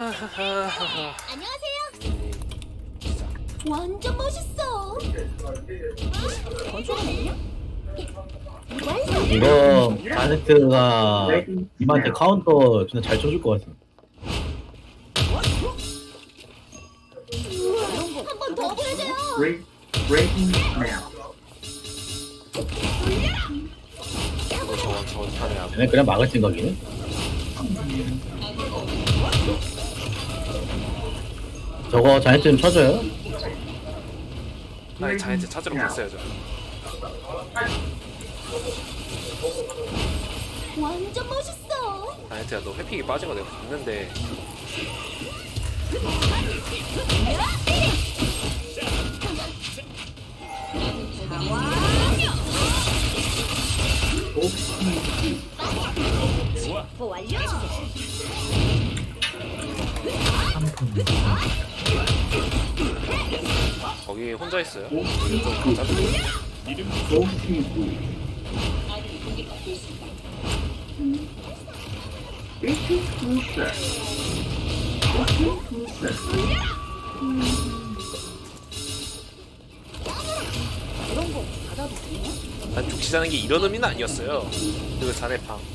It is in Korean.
안녕하세요. 완전 멋있어. 완성. 이거 바네트가 님한테 카운터 진짜 잘 쳐줄 것 같아. 한번 더 보여줘요. Break, breaking now. 안 얘네 그냥 막을 생각이네. 저거 자네트 좀 쳐줘요. 아니 자이언트 찾으러 갔어요 저. 완전 멋있어. 자이언트야 너 회픽이 빠진 거 내가 봤는데 뭐 완료? 거기 혼자 있어요. 돼요? 난 죽치자는 게 이런 의미는 아니었어요. 그 자네팡.